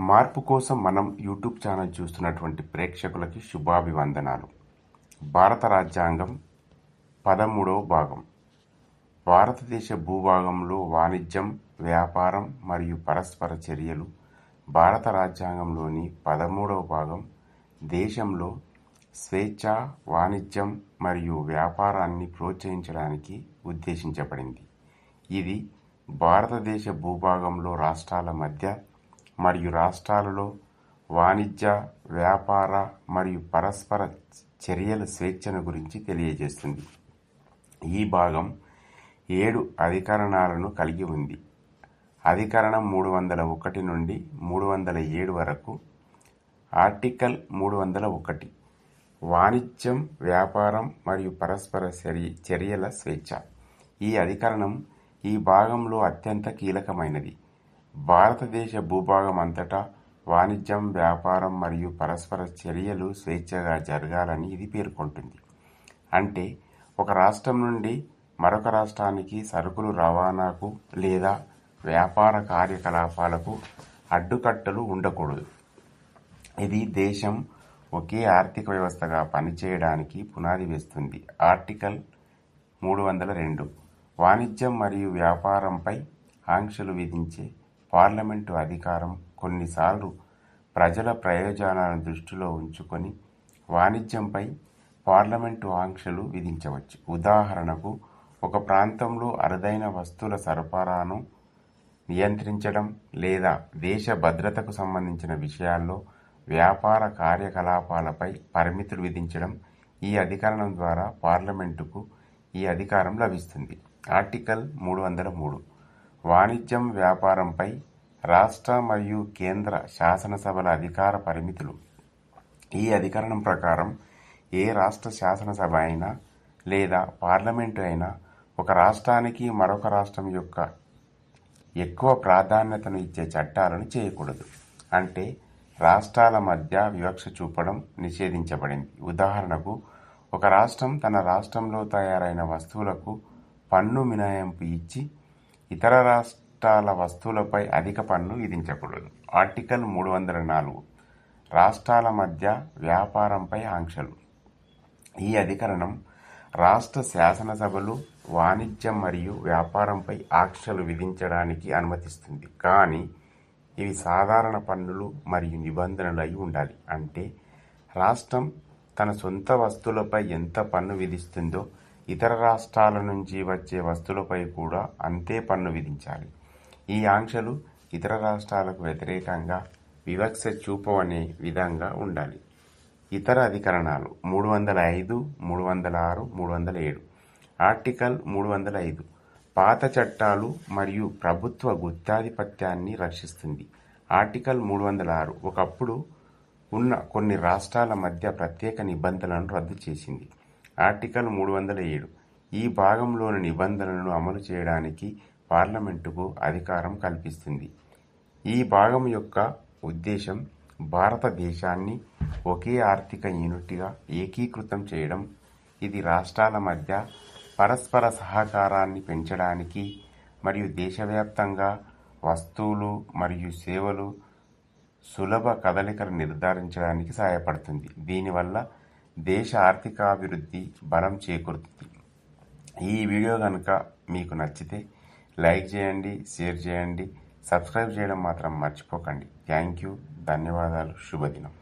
మార్పు కోసం మనం యూట్యూబ్ ఛానల్ చూస్తున్నటువంటి ప్రేక్షకులకి శుభాభివందనాలు. భారత రాజ్యాంగం పదమూడవ భాగం. భారతదేశ భూభాగంలో వాణిజ్యం వ్యాపారం మరియు పరస్పర చర్యలు భారత రాజ్యాంగంలోని పదమూడవ భాగం. దేశంలో స్వేచ్ఛ వాణిజ్యం మరియు వ్యాపారాన్ని ప్రోత్సహించడానికి ఉద్దేశించబడింది. ఇది భారతదేశ భూభాగంలో రాష్ట్రాల మధ్య మరియు రాష్ట్రాలలో వాణిజ్య వ్యాపార మరియు పరస్పర చర్యల స్వేచ్ఛను గురించి తెలియజేస్తుంది. ఈ భాగం ఏడు అధికరణాలను కలిగి ఉంది. అధికరణం మూడు వందల ఒకటి నుండి మూడు వందల ఏడు వరకు ఆర్టికల్ మూడు వందల ఒకటి వాణిజ్యం వ్యాపారం మరియు పరస్పర చర్య చర్యల స్వేచ్ఛ. ఈ అధికరణం ఈ భాగంలో అత్యంత కీలకమైనది. భారతదేశ భూభాగం అంతటా వాణిజ్యం వ్యాపారం మరియు పరస్పర చర్యలు స్వేచ్ఛగా జరగాలని ఇది పేర్కొంటుంది. అంటే ఒక రాష్ట్రం నుండి మరొక రాష్ట్రానికి సరుకులు రవాణాకు లేదా వ్యాపార కార్యకలాపాలకు అడ్డుకట్టలు ఉండకూడదు. ఇది దేశం ఒకే ఆర్థిక వ్యవస్థగా పనిచేయడానికి పునాది వేస్తుంది. ఆర్టికల్ మూడు వందల రెండు. వాణిజ్యం మరియు వ్యాపారంపై ఆంక్షలు విధించే పార్లమెంటు అధికారం కొన్నిసార్లు ప్రజల ప్రయోజనాలను దృష్టిలో ఉంచుకొని వాణిజ్యంపై పార్లమెంటు ఆంక్షలు విధించవచ్చు. ఉదాహరణకు ఒక ప్రాంతంలో అరుదైన వస్తువుల సరఫరాను నియంత్రించడం లేదా దేశ భద్రతకు సంబంధించిన విషయాల్లో వ్యాపార కార్యకలాపాలపై పరిమితులు విధించడం ఈ అధికరణం ద్వారా పార్లమెంటుకు ఈ అధికారం లభిస్తుంది. ఆర్టికల్ మూడు వందల మూడు. వాణిజ్యం వ్యాపారంపై రాష్ట్ర మరియు కేంద్ర శాసనసభల అధికార పరిమితులు. ఈ అధికరణం ప్రకారం ఏ రాష్ట్ర శాసనసభ అయినా లేదా పార్లమెంటు అయినా ఒక రాష్ట్రానికి మరొక రాష్ట్రం యొక్క ఎక్కువ ప్రాధాన్యతను ఇచ్చే చట్టాలను చేయకూడదు. అంటే రాష్ట్రాల మధ్య వివక్ష చూపడం నిషేధించబడింది. ఉదాహరణకు ఒక రాష్ట్రం తన రాష్ట్రంలో తయారైన వస్తువులకు పన్ను మినహాయింపు ఇచ్చి ఇతర రాష్ట్రాల వస్తువులపై అధిక పన్ను విధించకూడదు. ఆర్టికల్ మూడు వందల నాలుగు రాష్ట్రాల మధ్య వ్యాపారంపై ఆంక్షలు. ఈ అధికరణం రాష్ట్ర శాసనసభలు వాణిజ్యం మరియు వ్యాపారంపై ఆంక్షలు విధించడానికి అనుమతిస్తుంది. కానీ ఇవి సాధారణ పన్నులు మరియు నిబంధనలు అయి ఉండాలి. అంటే రాష్ట్రం తన సొంత వస్తువులపై ఎంత పన్ను విధిస్తుందో ఇతర రాష్ట్రాల నుంచి వచ్చే వస్తువులపై కూడా అంతే పన్ను విధించాలి. ఈ ఆంక్షలు ఇతర రాష్ట్రాలకు వ్యతిరేకంగా వివక్ష చూపవనే విధంగా ఉండాలి. ఇతర అధికరణాలు మూడు వందల ఐదు మూడు వందల ఆరు మూడు వందల ఏడు. ఆర్టికల్ మూడు వందల ఐదు. పాత చట్టాలు మరియు ప్రభుత్వ గుత్తాధిపత్యాన్ని రక్షిస్తుంది. ఆర్టికల్ మూడు వందల ఆరు ఒకప్పుడు ఉన్న కొన్ని రాష్ట్రాల మధ్య ప్రత్యేక నిబంధనలను రద్దు చేసింది. ఆర్టికల్ మూడు వందల ఏడు. ఈ భాగంలోని నిబంధనలను అమలు చేయడానికి పార్లమెంటుకు అధికారం కల్పిస్తుంది. ఈ భాగం యొక్క ఉద్దేశం భారతదేశాన్ని ఒకే ఆర్థిక యూనిట్గా ఏకీకృతం చేయడం. ఇది రాష్ట్రాల మధ్య పరస్పర సహకారాన్ని పెంచడానికి మరియు దేశవ్యాప్తంగా వస్తువులు మరియు సేవలు సులభ కదలికలు నిర్ధారించడానికి సహాయపడుతుంది. దీనివల్ల దేశ ఆర్థికాభివృద్ధి బలం చేకూరుతుంది. ఈ వీడియో కనుక మీకు నచ్చితే లైక్ చేయండి షేర్ చేయండి సబ్స్క్రైబ్ చేయడం మాత్రం మర్చిపోకండి. థ్యాంక్ యూ ధన్యవాదాలు శుభదినం.